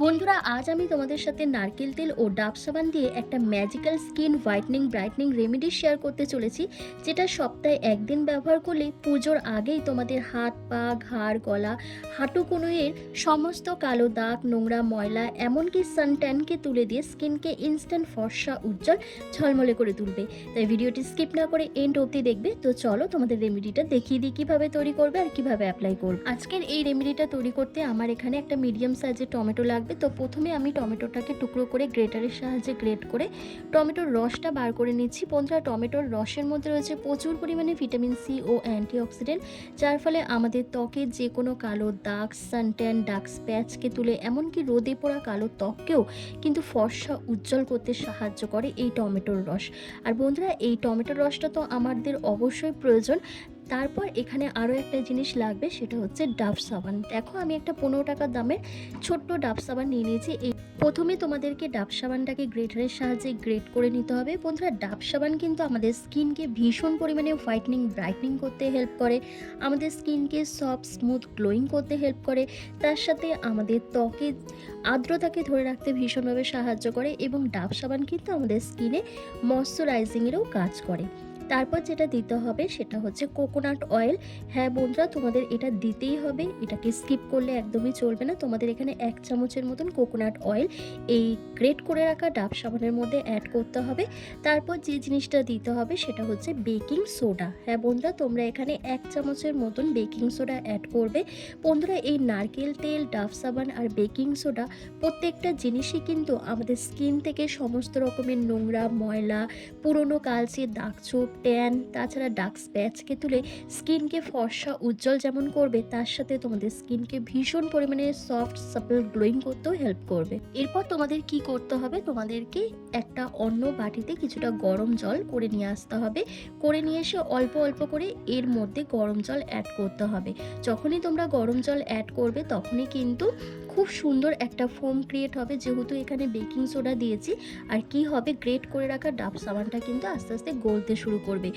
বন্ধুরা, আজ আমি তোমাদের সাথে নারকেল তেল ও ডাব সাবান দিয়ে একটা magical skin whitening brightening remedy share করতে চলেছি, যেটা সপ্তাহে একদিন ব্যবহার করলে পুজোর আগেই তোমাদের হাত পা, ঘাড়, গলা, হাঁটু কোনোয়ের সমস্ত কালো দাগ, নোংরা ময়লা, এমনকি সানট্যানকে তুলে দিয়ে স্কিনকে ইনস্ট্যান্ট ফর্সা, উজ্জ্বল, ঝলমলে করে তুলবে। তাই ভিডিওটি স্কিপ না করে এন্ড অবধি দেখবে। তো চলো তোমাদের রেমেডিটা দেখিয়ে দিই, কীভাবে তৈরি করবে আর কীভাবে অ্যাপ্লাই করবে। আজকের এই রেমেডিটা তৈরি করতে আমার এখানে একটা মিডিয়াম সাইজের টমেটো লাগবে। তো প্রথমে আমি টমেটোটাকে টুকরো করে গ্রেটারের সাহায্যে গ্রেট করে টমেটোর রসটা বার করে নিচ্ছি। বন্ধুরা, টমেটোর রসের মধ্যে রয়েছে প্রচুর পরিমাণে ভিটামিন সি ও অ্যান্টিঅক্সিডেন্ট, যার ফলে আমাদের ত্বকের যে কোনো কালো দাগ, সানট্যান, ডার্ক স্প্যাচকে তুলে, এমনকি রোদে পড়া কালো ত্বককেও কিন্তু ফর্সা উজ্জ্বল করতে সাহায্য করে এই টমেটোর রস। আর বন্ধুরা, এই টমেটোর রসটা তো আমাদের অবশ্যই প্রয়োজন। তারপর এখানে আরও একটা জিনিস লাগবে, সেটা হচ্ছে ডাব সাবান। দেখো, আমি একটা পনেরো টাকা দামের ছোট্ট ডাব সাবান নিয়ে নিয়েছি। এই প্রথমে তোমাদেরকে ডাব সাবানটাকে গ্রেটারের সাহায্যে গ্রেট করে নিতে হবে। বন্ধুরা, ডাব সাবান কিন্তু আমাদের স্কিনকে ভীষণ পরিমাণে হোয়াইটনিং, ব্রাইটনিং করতে হেল্প করে। আমাদের স্কিনকে সফট, স্মুথ, গ্লোয়িং করতে হেল্প করে। তার সাথে আমাদের ত্বকে আর্দ্রতাকে ধরে রাখতে ভীষণভাবে সাহায্য করে এবং ডাব সাবান কিন্তু আমাদের স্কিনে ময়শ্চারাইজিংয়েরও কাজ করে। তারপর যেটা দিতে হবে সেটা হচ্ছে কোকোনাট অয়েল হ্যাঁ বন্ধুরা, তোমাদের এটা দিতেই হবে। এটাকে স্কিপ করলে একদমই চলবে না। তোমাদের এখানে এক চামচের মতন কোকোনাট অয়েল এই গ্রেট করে রাখা ডাব সাবানের মধ্যে অ্যাড করতে হবে। তারপর যে জিনিসটা দিতে হবে সেটা হচ্ছে বেকিং সোডা হ্যাঁ বন্ধুরা, তোমরা এখানে এক চামচের মতন বেকিং সোডা অ্যাড করবে। বন্ধুরা, এই নারকেল তেল, ডাব সাবান আর বেকিং সোডা প্রত্যেকটা জিনিসই কিন্তু আমাদের স্কিন থেকে সমস্ত রকমের নোংরা, ময়লা, পুরনো কালচে দাগ ছোপ ট্যান তাছাড়া ডার্ক স্প্যাচকে তুলে স্কিনকে ফর্সা উজ্জ্বল যেমন করবে, তার সাথে তোমাদের স্কিনকে ভীষণ পরিমাণে সফট সাপল গ্লোয়িং করতেও হেল্প করবে। এরপর তোমাদের কি করতে হবে? তোমাদেরকে একটা অন্য বাটিতে কিছুটা গরম জল করে নিয়ে আসতে হবে। করে নিয়ে এসে অল্প অল্প করে এর মধ্যে গরম জল অ্যাড করতে হবে। যখনই তোমরা গরম জল অ্যাড করবে, তখনই কিন্তু খুব সুন্দর একটা ফোম ক্রিয়েট হবে। যেহেতু এখানে বেকিং সোডা দিয়েছি, আর কি হবে? গ্রেট করে রাখা ডাব সাবানটা কিন্তু আস্তে আস্তে গলতে শুরু করবে।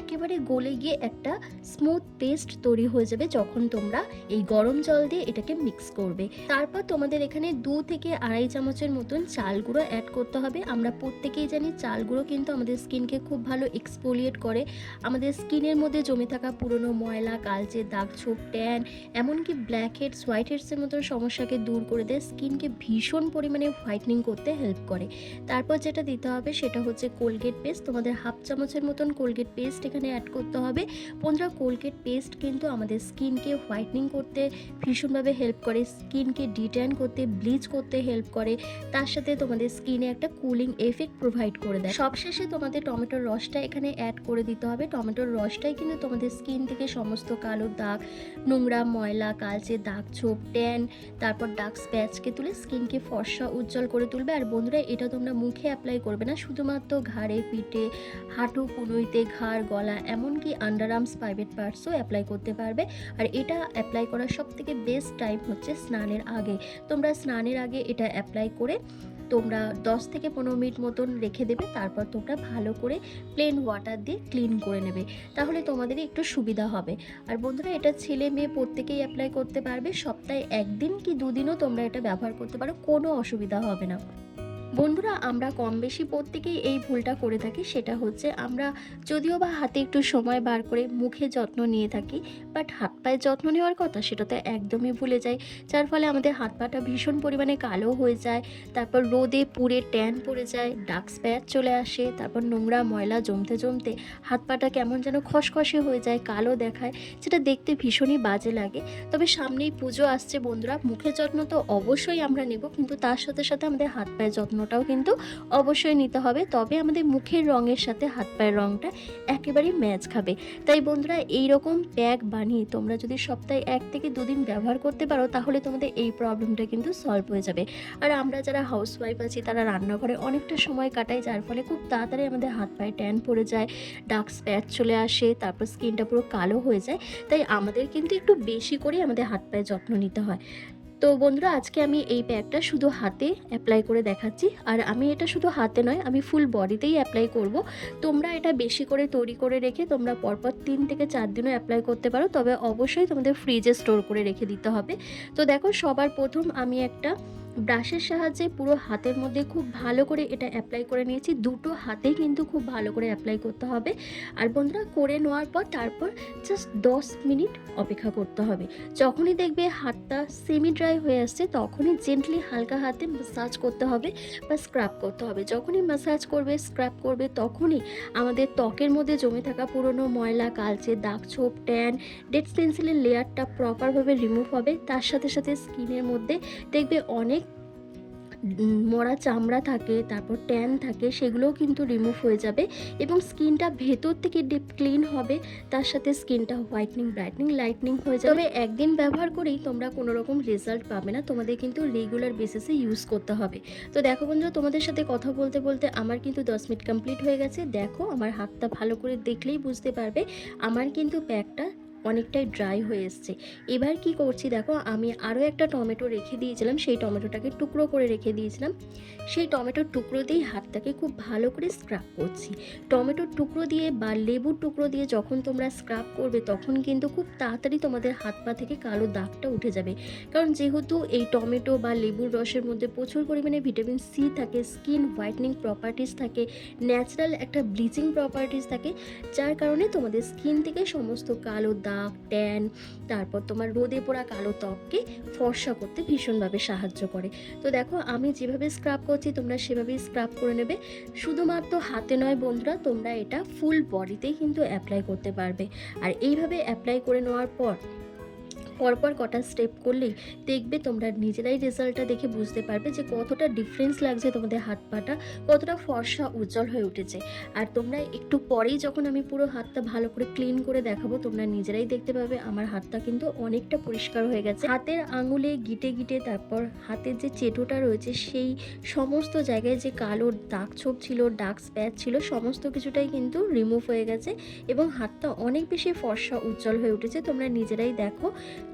একেবারে গলে গিয়ে একটা স্মুথ পেস্ট তৈরি হয়ে যাবে যখন তোমরা এই গরম জল দিয়ে এটাকে মিক্স করবে। তারপর তোমাদের এখানে দু থেকে আড়াই চামচের মতন চাল গুঁড়ো অ্যাড করতে হবে। আমরা প্রত্যেকেই জানি চাল গুঁড়ো কিন্তু আমাদের স্কিনকে খুব ভালো এক্সপোলিয়েট করে। আমাদের স্কিনের মধ্যে জমে থাকা পুরনো ময়লা, কালচে দাগ ছোপ ট্যান এমনকি ব্ল্যাক হেডস হোয়াইট হেডসের মতন সমস্যাকে দূর করে দেয়, স্কিনকে ভীষণ পরিমাণে হোয়াইটনিং করতে হেল্প করে। তারপর যেটা দিতে হবে সেটা হচ্ছে কোলগেট পেস্ট তোমাদের হাফ চামচের মতন কোলগেট পেস্ট এখানে অ্যাড করতে হবে। বন্ধুরা কোলগেট পেস্ট কিন্তু আমাদের স্কিনকে হোয়াইটনিং করতে ভীষণভাবে হেল্প করে, স্কিনকে ডিট্যান করতে ব্লিচ করতে হেল্প করে। তার সাথে তোমাদের স্কিনে একটা কুলিং এফেক্ট প্রোভাইড করে দেয়। সবশেষে তোমাদের টমেটোর রসটা এখানে অ্যাড করে দিতে হবে। টমেটোর রসটাই কিন্তু তোমাদের স্কিন থেকে সমস্ত কালো দাগ, নোংরা ময়লা, কালচে দাগ, ছোপ ট্যান তারপর ডার্ক স্প্যাচকে তুলে স্কিনকে ফর্সা উজ্জ্বল করে তুলবে। আর বন্ধুরা, এটা তোমরা মুখে অ্যাপ্লাই করবে না। শুধুমাত্র ঘাড়ে, পিঠে, হাঁটু কুনুইতে ঘাড়, গলা, এমনকি আন্ডার আর্মস প্রাইভেট পার্টসও অ্যাপ্লাই করতে পারবে। আর এটা অ্যাপ্লাই করার সব থেকে বেস্ট টাইম হচ্ছে স্নানের আগে। তোমরা স্নানের আগে এটা অ্যাপ্লাই করে তোমরা দশ থেকে পনেরো মিনিট মতন রেখে দেবে। তারপর তোমরা ভালো করে প্লেন ওয়াটার দিয়ে ক্লিন করে নেবে। তাহলে তোমাদের একটু সুবিধা হবে। আর বন্ধুরা, এটা ছেলে মেয়ে প্রত্যেকেই অ্যাপ্লাই করতে পারবে। সপ্তাহে একদিন কি দুদিনও তোমরা এটা ব্যবহার করতে পারো কোনো অসুবিধা হবে না। বন্ধুরা, আমরা কম বেশি প্রত্যেকেই এই ভুলটা করে থাকি। সেটা হচ্ছে আমরা যদিও বা হাতে একটু সময় বার করে মুখে যত্ন নিয়ে থাকি বাট হাত পায়ের যত্ন নেওয়ার কথা সেটা তো একদমই ভুলে যাই। যার ফলে আমাদের হাত পাটা ভীষণ পরিমাণে কালো হয়ে যায়, তারপর রোদে পুড়ে ট্যান পড়ে যায় ডার্ক স্প্যাচ চলে আসে, তারপর নোংরা ময়লা জমতে জমতে হাত পাটা কেমন যেন খসখসে হয়ে যায়, কালো দেখায় যেটা দেখতে ভীষণই বাজে লাগে। তবে সামনেই পুজো আসছে বন্ধুরা মুখের যত্ন তো অবশ্যই আমরা নেব, কিন্তু তার সাথে সাথে আমাদের হাত পায়ের যত্নটাও কিন্তু অবশ্যই নিতে হবে। তবে আমাদের মুখের রঙের সাথে হাত পায়ের রঙটা একেবারেই ম্যাচ খাবে। তাই বন্ধুরা এই রকম প্যাক বানিয়ে তোমরা যদি সপ্তাহে এক থেকে দুদিন ব্যবহার করতে পারো, তাহলে তোমাদের এই প্রবলেমটা কিন্তু সলভ হয়ে যাবে। আর আমরা যারা হাউসওয়াইফ আছি, তারা রান্নাঘরে অনেকটা সময় কাটাই, যার ফলে খুব তাড়াতাড়ি আমাদের হাত পায়ে ট্যান পড়ে যায় ডার্ক স্প্যাচ চলে আসে, তারপর স্কিনটা পুরো কালো হয়ে যায়। তাই আমাদের কিন্তু একটু বেশি করে আমাদের হাত পায়ে যত্ন নিতে হয়। তো বন্ধুরা, আজকে আমি এই প্যাকটা শুধু হাতে অ্যাপ্লাই করে দেখাচ্ছি। আর আমি এটা শুধু হাতে নয়, আমি ফুল বডিতেই অ্যাপ্লাই করব। তোমরা এটা বেশি করে তৈরি করে রেখে তোমরা পরপর তিন থেকে চার দিনও অ্যাপ্লাই করতে পারো। তবে অবশ্যই তোমাদের ফ্রিজে স্টোর করে রেখে দিতে হবে। তো দেখো, সবার প্রথম আমি একটা ব্রাশের সাহায্যে পুরো হাতের মধ্যে খুব ভালো করে এটা অ্যাপ্লাই করে নিয়েছি। দুটো হাতেই কিন্তু খুব ভালো করে অ্যাপ্লাই করতে হবে। আর বন্ধুরা, করে নেওয়ার পর তারপর জাস্ট দশ মিনিট অপেক্ষা করতে হবে। যখনই দেখবে হাতটা সেমি ড্রাই হয়ে আসছে, তখনই জেন্টলি হালকা হাতে মাসাজ করতে হবে বা স্ক্রাব করতে হবে। যখনই মাসাজ করবে স্ক্রাব করবে, তখনই আমাদের ত্বকের মধ্যে জমে থাকা পুরনো ময়লা, কালচে দাগ ছোপ ট্যান ডেড পেন্সিলের লেয়ারটা প্রপারভাবে রিমুভ হবে। তার সাথে সাথে স্কিনের মধ্যে দেখবে অনেক মরা চামড়া থাকে, তারপর ট্যান থাকে, সেগুলোও কিন্তু রিমুভ হয়ে যাবে এবং স্কিনটা ভেতর থেকে ডিপ ক্লিন হবে, তার সাথে স্কিনটা হোয়াইটনিং ব্রাইটনিং লাইটনিং হয়ে যাবে। তবে একদিন ব্যবহার করেই তোমরা কোনো রকম রেজাল্ট পাবে না, তোমাদের কিন্তু রেগুলার বেসিসে ইউজ করতে হবে। তো দেখো বন্ধুরা, তোমাদের সাথে কথা বলতে বলতে আমার কিন্তু দশ মিনিট কমপ্লিট হয়ে গেছে। দেখো, আমার হাতটা ভালো করে দেখলেই বুঝতে পারবে, আমার কিন্তু প্যাকটা অনেকটাই ড্রাই হয়ে এসছে। এবার কি করছি দেখো, আমি আরও একটা টমেটো রেখে দিয়েছিলাম, সেই টমেটোটাকে টুকরো করে রেখে দিয়েছিলাম। সেই টমেটোর টুকরো দিয়েই হাতটাকে খুব ভালো করে স্ক্রাব করছি। টমেটোর টুকরো দিয়ে বা লেবুর টুকরো দিয়ে যখন তোমরা স্ক্রাব করবে, তখন কিন্তু খুব তাড়াতাড়ি তোমাদের হাত পা থেকে কালো দাগটা উঠে যাবে। কারণ যেহেতু এই টমেটো বা লেবুর রসের মধ্যে প্রচুর পরিমাণে ভিটামিন সি থাকে স্কিন হোয়াইটনিং প্রপার্টিস থাকে ন্যাচারাল একটা ব্লিচিং প্রপার্টিস থাকে, যার কারণে তোমাদের স্কিন থেকে সমস্ত কালো দাগ ট্যান, তারপর তোমার রোদে পোড়া কালো ত্বককে ফর্সা করতে ভীষণভাবে সাহায্য করে। তো দেখো, আমি যেভাবে স্ক্রাব করছি, তোমরা সেভাবেই স্ক্রাব করে নেবে। শুধুমাত্র হাতে নয় বন্ধুরা, তোমরা এটা ফুল বডিতেই কিন্তু অ্যাপ্লাই করতে পারবে। আর এইভাবে অ্যাপ্লাই করে নেওয়ার পর পরপর কটা স্টেপ করলেই দেখবে তোমরা নিজেরাই রেজাল্টটা দেখে বুঝতে পারবে যে কতটা ডিফারেন্স লাগছে তোমাদের হাত পাটা, কতটা ফর্সা উজ্জ্বল হয়ে উঠেছে। আর তোমরা একটু পরেই যখন আমি পুরো হাতটা ভালো করে ক্লিন করে দেখাবো, তোমরা নিজেরাই দেখতে পাবে আমার হাতটা কিন্তু অনেকটা পরিষ্কার হয়ে গেছে। হাতের আঙুলে গিটে গিটে তারপর হাতের যে চেটোটা রয়েছে, সেই সমস্ত জায়গায় যে কালো দাগ ছোপ ছিল ডার্ক স্প্যাচ ছিল, সমস্ত কিছুটাই কিন্তু রিমুভ হয়ে গেছে এবং হাতটা অনেক বেশি ফর্সা উজ্জ্বল হয়ে উঠেছে। তোমরা নিজেরাই দেখো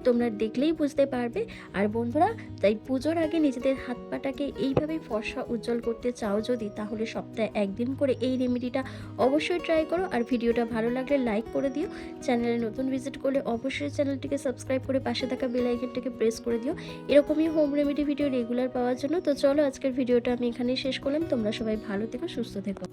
তোমরা দেখলেই বুঝতে পারবে। আর বন্ধুরা, তাই পুজোর আগে নিজেদের হাত পাটাকে এইভাবেই ফর্সা উজ্জ্বল করতে চাও যদি, তাহলে সপ্তাহে একদিন করে এই রেমেডিটা অবশ্যই ট্রাই করো। আর ভিডিওটা ভালো লাগলে লাইক করে দিও। চ্যানেলে নতুন ভিজিট করলে অবশ্যই চ্যানেলটিকে সাবস্ক্রাইব করে পাশে থাকা বেল আইকনটাকে প্রেস করে দিও। এরকমই হোম রেমেডি ভিডিও রেগুলার পাওয়ার জন্য। তো চলো আজকের ভিডিওটা আমি এখানেই শেষ করলাম। তোমরা সবাই ভালো থেকো, সুস্থ থেকো।